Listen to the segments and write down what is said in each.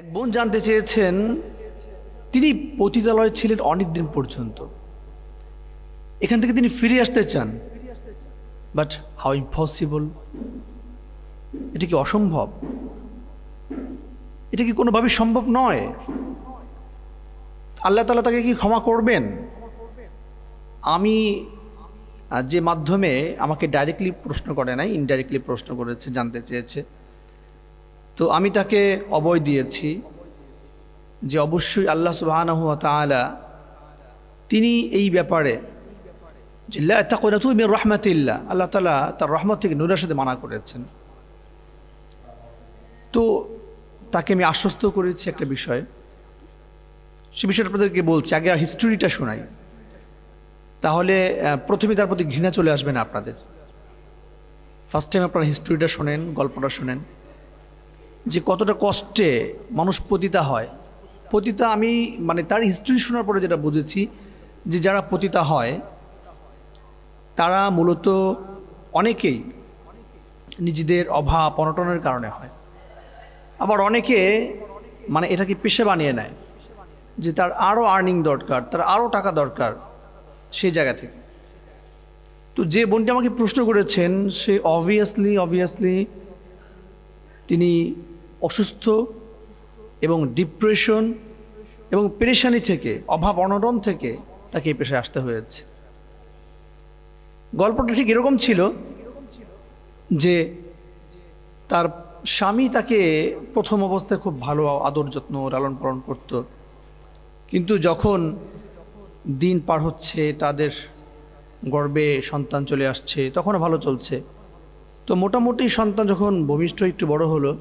এক বোন জানতে চেয়েছেন, তিনি পতিতালয়ে ছিলেন অনেক দিন পর্যন্ত। এখান থেকে তিনি ফিরে আসতে চান। বাট হাউ ইম্পসিবল এটা কি অসম্ভব? এটা কি কোনোভাবে সম্ভব নয়? আল্লাহ তালা তাকে কি ক্ষমা করবেন? আমি যে মাধ্যমে আমাকে ডাইরেক্টলি প্রশ্ন করে নাই ইনডাইরেক্টলি প্রশ্ন করেছে, জানতে চেয়েছে। তো আমি তাকে অবয় দিয়েছি যে অবশ্যই আল্লাহ তাআলা তিনি এই ব্যাপারে যে লা তাকুনাতু মির রাহমাতিল্লাহ, আল্লাহ তালা তার রহমত থেকে নুরের সাথে মানা করেছেন। তো তাকে আমি আশ্বস্ত করেছি একটা বিষয়। সে বিষয়টা আপনাদেরকে বলছি, আগে হিস্টোরিটা শোনাই। তাহলে প্রথমে তার প্রতি ঘৃণা চলে আসবে না আপনাদের। ফার্স্ট টাইম আপনারা হিস্টোরিটা শোনেন, গল্পটা শোনেন। যে কতটা কষ্টে মানুষ পতিতা হয়। পতিতা আমি মানে তার হিস্ট্রি শোনার পরে যেটা বুঝেছি যে যারা পতিতা হয়, তারা মূলত অনেকেই নিজেদের অভাব, অনটনের কারণে হয়। আবার অনেকে মানে এটাকে পেশা বানিয়ে নেয় যে তার আরও আর্নিং দরকার, তার আরও টাকা দরকার সেই জায়গা থেকে। তো যে বোনটি আমাকে প্রশ্ন করেছেন, সে অবভিয়াসলি অবভিয়াসলি তিনি অসুস্থ এবং ডিপ্রেশন এবং পেরেশানি থেকে, অভাব অনটন থেকে তাকে এই পেশায় আসতে হয়েছে। গল্পটা ঠিক এরকম ছিল যে তার স্বামী তাকে প্রথম অবস্থায় খুব ভালো আদর যত্ন লালন পালন করত। কিন্তু যখন দিন পার হচ্ছে, তাদের গর্বে সন্তান চলে আসছে, তখনও ভালো চলছে। তো মোটামুটি সন্তান যখন ভূমিষ্ঠ একটু বড় হলো,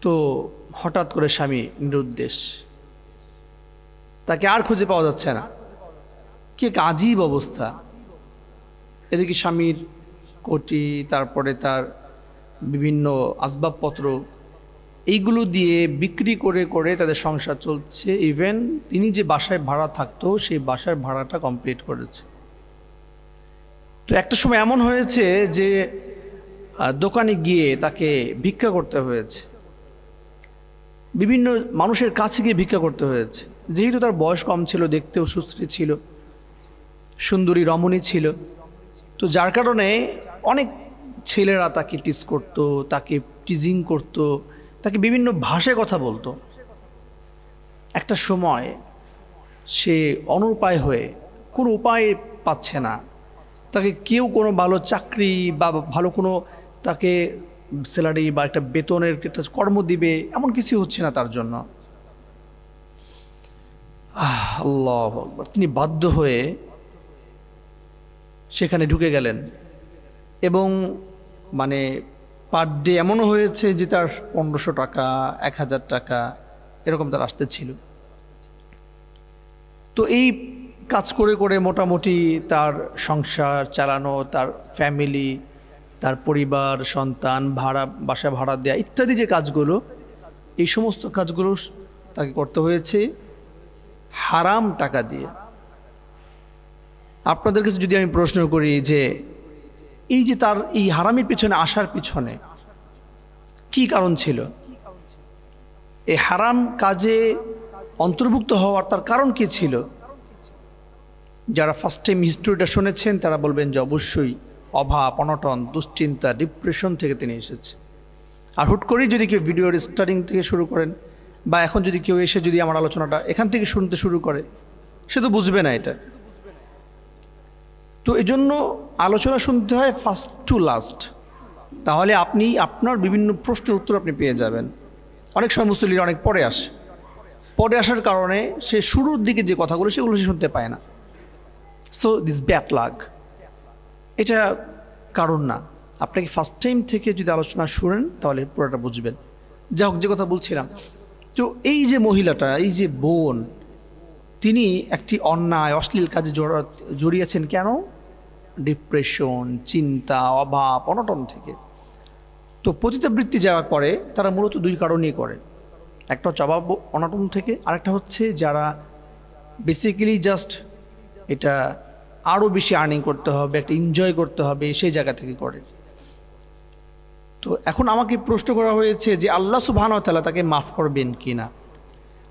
তো হঠাৎ করে স্বামী নিরুদ্দেশ। তাকে আর খুঁজে পাওয়া যাচ্ছে না। কি এক আজীব অবস্থা। এদিকে স্বামীর কোটি, তারপরে তার বিভিন্ন আসবাবপত্র, এইগুলো দিয়ে বিক্রি করে করে তাদের সংসার চলছে। ইভেন তিনি যে বাসায় ভাড়া থাকতো, সেই বাসার ভাড়াটা কমপ্লিট করেছে। তো একটা সময় এমন হয়েছে যে দোকানে গিয়ে তাকে ভিক্ষা করতে হয়েছে। বিভিন্ন মানুষের কাছে গিয়ে ভিক্ষা করতে হয়েছে। যেহেতু তার বয়স কম ছিল, দেখতেও সুশ্রী ছিল, সুন্দরী রমণী ছিল, তো যার কারণে অনেক ছেলেরা তাকে টিস করতো, তাকে টিজিং করতো, তাকে বিভিন্ন ভাষায় কথা বলতো। একটা সময় সে অনুপায় হয়ে কোনো উপায় পাচ্ছে না। তাকে কেউ কোনো ভালো চাকরি বা ভালো কোনো তাকে স্যালারি বা একটা বেতনের একটা কর্ম দিবে, এমন কিছু হচ্ছে না তার জন্য আল্লাহ। তিনি বাধ্য হয়ে সেখানে ঢুকে গেলেন এবং মানে পার ডে এমনও হয়েছে যে তার পনেরোশো টাকা, এক হাজার টাকা এরকম তার আসতে ছিল তো এই কাজ করে করে মোটামুটি তার সংসার চালানো, তার ফ্যামিলি তার পরিবার, সন্তান, ভাড়া, বাসা ভাড়া দেয়া ইত্যাদি যে কাজগুলো, এই সমস্ত কাজগুলো তাকে করতে হয়েছে হারাম টাকা দিয়ে। আপনাদের কাছে যদি আমি প্রশ্ন করি যে এই যে তার এই হারামের পিছনে আসার পিছনে কি কারণ ছিল? এই হারাম কাজে অন্তর্ভুক্ত হওয়ার তার কারণ কি ছিল? যারা ফার্স্ট টাইম হিস্টোরিটা শুনেছেন, তারা বলবেন যে অবশ্যই অভাব, অনটন, দুশ্চিন্তা ডিপ্রেশন থেকে তিনি এসেছে। আর হুট করেই যদি কেউ ভিডিওর স্টার্টিং থেকে শুরু করেন, বা এখন যদি কেউ এসে যদি আমার আলোচনাটা এখান থেকে শুনতে শুরু করে, সে তো বুঝবে না এটা। তো এজন্য আলোচনা শুনতে হয় ফার্স্ট টু লাস্ট তাহলে আপনি, আপনার বিভিন্ন প্রশ্নের উত্তর আপনি পেয়ে যাবেন। অনেক সময় মুসলিরা অনেক পরে আসে। পরে আসার কারণে সে শুরুর দিকে যে কথাগুলো, সেগুলো সে শুনতে পায় না। সো দিস ব্যাট লাগ এটা কারণ না। আপনাকে ফার্স্ট টাইম থেকে যদি আলোচনা শুনেন, তাহলে পুরোটা বুঝবেন। যা হোক, যে কথা বলছিলাম। তো, এই যে মহিলাটা, এই যে বোন, তিনি একটি অন্যায়, অশ্লীল কাজে জড়া- জড়িয়েছেন কেন? ডিপ্রেশন চিন্তা, অভাব, অনটন থেকে। তো, পতিতাবৃত্তি যারা করে, তারা মূলত দুই কারণেই করে। একটা হচ্ছে অভাব, অনটন থেকে, আরেকটা হচ্ছে যারা বেসিক্যালি জাস্ট এটা আরও বেশি আর্নিং করতে হবে, একটা এনজয় করতে হবে সেই জায়গা থেকে করে। তো এখন আমাকে প্রশ্ন করা হয়েছে যে আল্লাহ সুবহান তাআলা তাকে মাফ করবেন কি না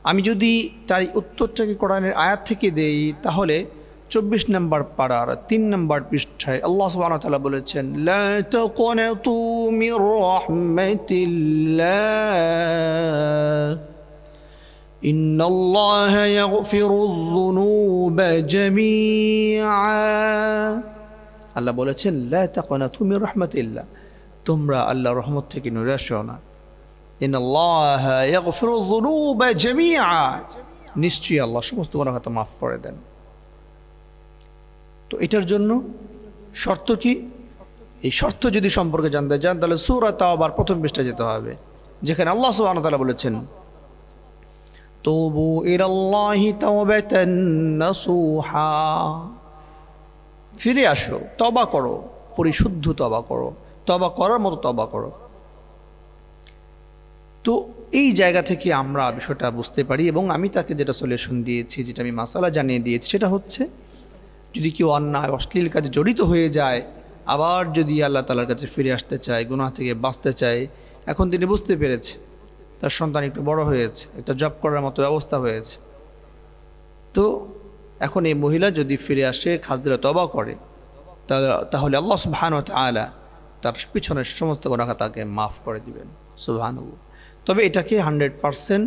আমি যদি তার উত্তরটাকে কোরআনের আয়াত থেকে দেই, তাহলে চব্বিশ নম্বর পাড়ার তিন নম্বর পৃষ্ঠায় আল্লাহ সুবহান তাআলা বলেছেন, লা তাকুনাতু মির রাহমাতিল্লাহ إن الله يغفر الذنوب جميعا আল্লাহ বলেছেন লা তাকুনাতু মির রাহমাতিল্লাহ তোমরা আল্লাহ রহমত থেকে নিরাশ হও না ইন আল্লাহ ইয়াগফিরু যুনুবা জামিআ নিশ্চয়ই আল্লাহ সমস্ত গুনাহ খাতা মাফ করে দেন তো এটার জন্য শর্ত কি এই শর্ত যদি সম্পর্কে জানতে চান তাহলে সূরা তাওবার প্রথম পৃষ্ঠা যেতে হবে যেখানে আল্লাহ সুবহানাহু ওয়া তাআলা বলেছেন তুবু নাসুহা ফিরে আসো তবা করো, পরিশুদ্ধ তবা করো তবা করার মতো তবা করো। তো এই জায়গা থেকে আমরা বিষয়টা বুঝতে পারি এবং আমি তাকে যেটা সলিউশন দিয়েছি, যেটা আমি মাসালা জানিয়ে দিয়েছি, সেটা হচ্ছে যদি কেউ অন্যায়, অশ্লীল কাজে জড়িত হয়ে যায়, আবার যদি আল্লাহ তালার কাছে ফিরে আসতে চায়, গুনাহ থেকে বাঁচতে চায়, এখন তিনি বুঝতে পেরেছে তার সন্তান একটু বড় হয়েছে, একটা জব করার মতো ব্যবস্থা হয়েছে। তো এখন এই মহিলা যদি ফিরে আসে, খাজদিরা তবা করে তাহলে আল্লাহ সুবহান আলা তার পিছনের সমস্ত গুণাখা তাকে মাফ করে দিবেন সুবহান তবে এটাকে হান্ড্রেড পারসেন্ট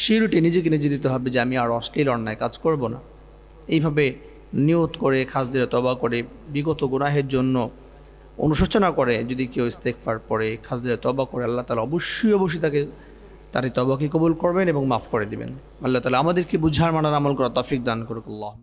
শিরুটি নিজেকে নিজে দিতে হবে যে আমি আর অশ্লীল অন্যায় কাজ করব না। এইভাবে নিয়ত করে খাজদিরা তবা করে বিগত গুনাহের জন্য অনুশোচনা করে, যদি কেউ ইস্তেকফার পড়ে খাজদিরা তবা করে, আল্লাহ তালা অবশ্যই অবশ্যই তাকে, তার এই তবাকে কবুল করবেন এবং মাফ করে দিবেন। আল্লাহ তালা আমাদেরকে বুঝার, মানার, আমল করা তফিক দান করুক আল্লাহ।